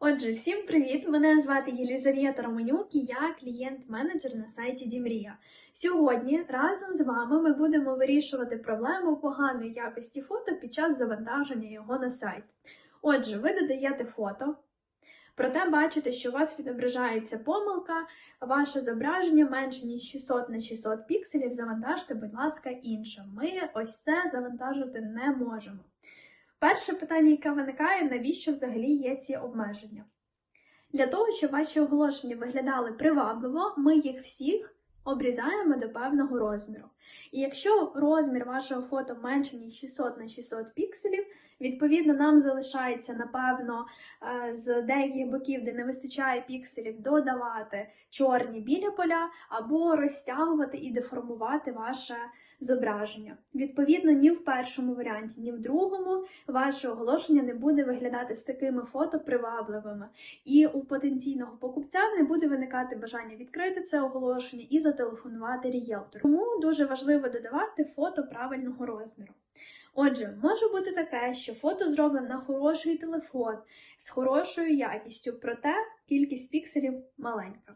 Отже, всім привіт! Мене звати Єлізавета Романюк і я клієнт-менеджер на сайті Дімрія. Сьогодні разом з вами ми будемо вирішувати проблему поганої якості фото під час завантаження його на сайт. Отже, ви додаєте фото, проте бачите, що у вас відображається помилка, ваше зображення менше ніж 600 на 600 пікселів. Завантажте, будь ласка, інше. Ми ось це завантажити не можемо. Перше питання, яке виникає, навіщо взагалі є ці обмеження? Для того, щоб ваші оголошення виглядали привабливо, ми їх всіх обрізаємо до певного розміру. І якщо розмір вашого фото менше ніж 600 на 600 пікселів, відповідно нам залишається, напевно, е, з деяких боків, де не вистачає пікселів, додавати чорні білі поля або розтягувати і деформувати ваше зображення. Відповідно, ні в першому варіанті, ні в другому ваше оголошення не буде виглядати з такими фото привабливими, і у потенційного покупця не буде виникати бажання відкрити це оголошення і зателефонувати рієлтору. Тому дуже важливо додавати фото правильного розміру. Отже, може бути таке, що фото зроблено на хороший телефон з хорошою якістю, проте кількість пікселів маленька.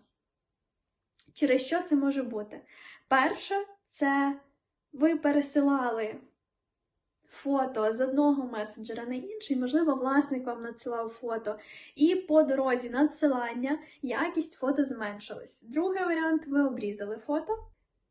Через що це може бути? Перше, це ви пересилали фото з одного месенджера на інший, можливо, власник вам надсилав фото, і по дорозі надсилання якість фото зменшилась. Другий варіант ви обрізали фото.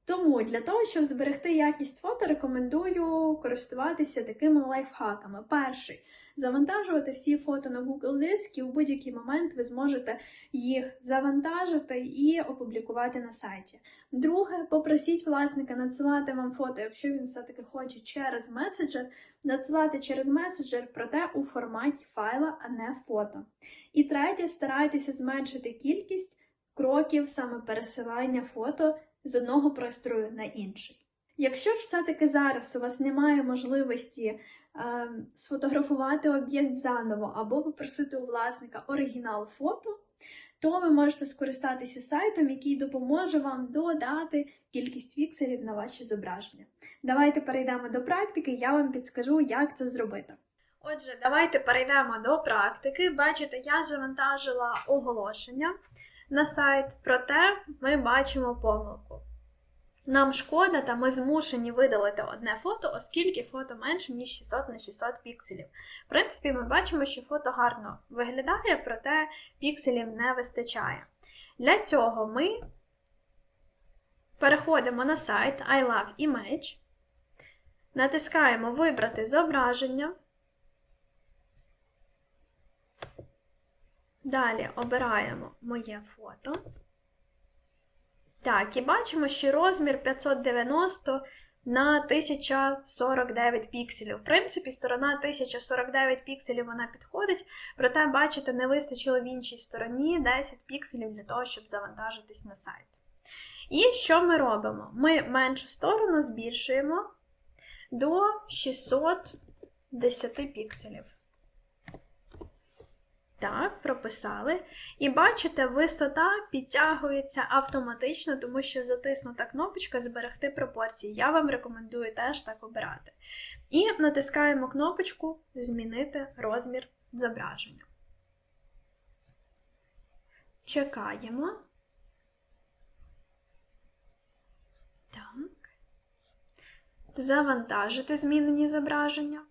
Тому для того, щоб зберегти якість фото, рекомендую користуватися такими лайфхаками. Перший завантажувати всі фото на Google Диск, і у будь-який момент ви зможете їх завантажити і опублікувати на сайті. Друге, попросіть власника надсилати вам фото, якщо він все-таки хоче через меседжер, надсилати через меседжер, проте у форматі файла, а не фото. І третє, старайтеся зменшити кількість кроків саме пересилання фото з одного пристрою на інший. Якщо ж все-таки зараз у вас немає можливості е, сфотографувати об'єкт заново або попросити у власника оригінал фото, то ви можете скористатися сайтом, який допоможе вам додати кількість пікселів на ваші зображення. Давайте перейдемо до практики, я вам підскажу, як це зробити. Отже, давайте перейдемо до практики. Бачите, я завантажила оголошення на сайт, проте ми бачимо помилку. Нам шкода, та ми змушені видалити одне фото, оскільки фото менше, ніж 600 на 600 пікселів. В принципі, ми бачимо, що фото гарно виглядає, проте пікселів не вистачає. Для цього ми переходимо на сайт I Love Image, натискаємо Вибрати зображення. Далі обираємо моє фото. Так, і бачимо, що розмір 590 на 1049 пікселів. В принципі, сторона 1049 пікселів вона підходить, проте, бачите, не вистачило в іншій стороні 10 пікселів для того, щоб завантажитись на сайт. І що ми робимо? Ми меншу сторону збільшуємо до 610 пікселів. Так, прописали. І бачите, висота підтягується автоматично, тому що затиснута кнопочка Зберегти пропорції. Я вам рекомендую теж так обирати. І натискаємо кнопочку Змінити розмір зображення. Чекаємо. Так. Завантажити змінені зображення.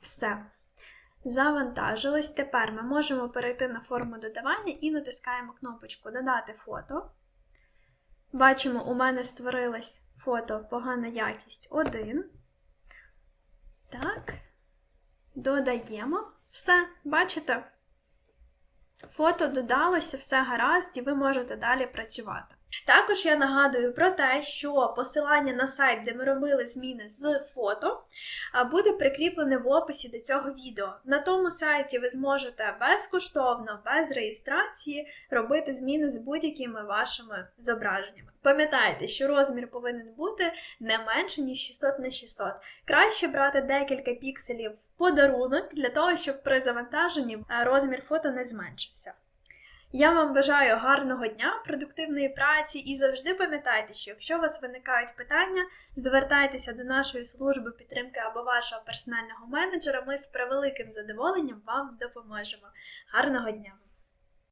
Все. Завантажилось. Тепер ми можемо перейти на форму додавання і натискаємо кнопочку Додати фото. Бачимо, у мене створилось фото погана якість 1. Так. Додаємо. Все, бачите? Фото додалося, все гаразд, і ви можете далі працювати. Також я нагадую про те, що посилання на сайт, де ми робили зміни з фото, буде прикріплене в описі до цього відео. На тому сайті ви зможете безкоштовно, без реєстрації робити зміни з будь-якими вашими зображеннями. Пам'ятайте, що розмір повинен бути не менше, ніж 600 на 600. Краще брати декілька пікселів в подарунок для того, щоб при завантаженні розмір фото не зменшився. Я вам бажаю гарного дня, продуктивної праці і завжди пам'ятайте, що якщо у вас виникають питання, звертайтеся до нашої служби підтримки або вашого персонального менеджера. Ми з превеликим задоволенням вам допоможемо. Гарного дня!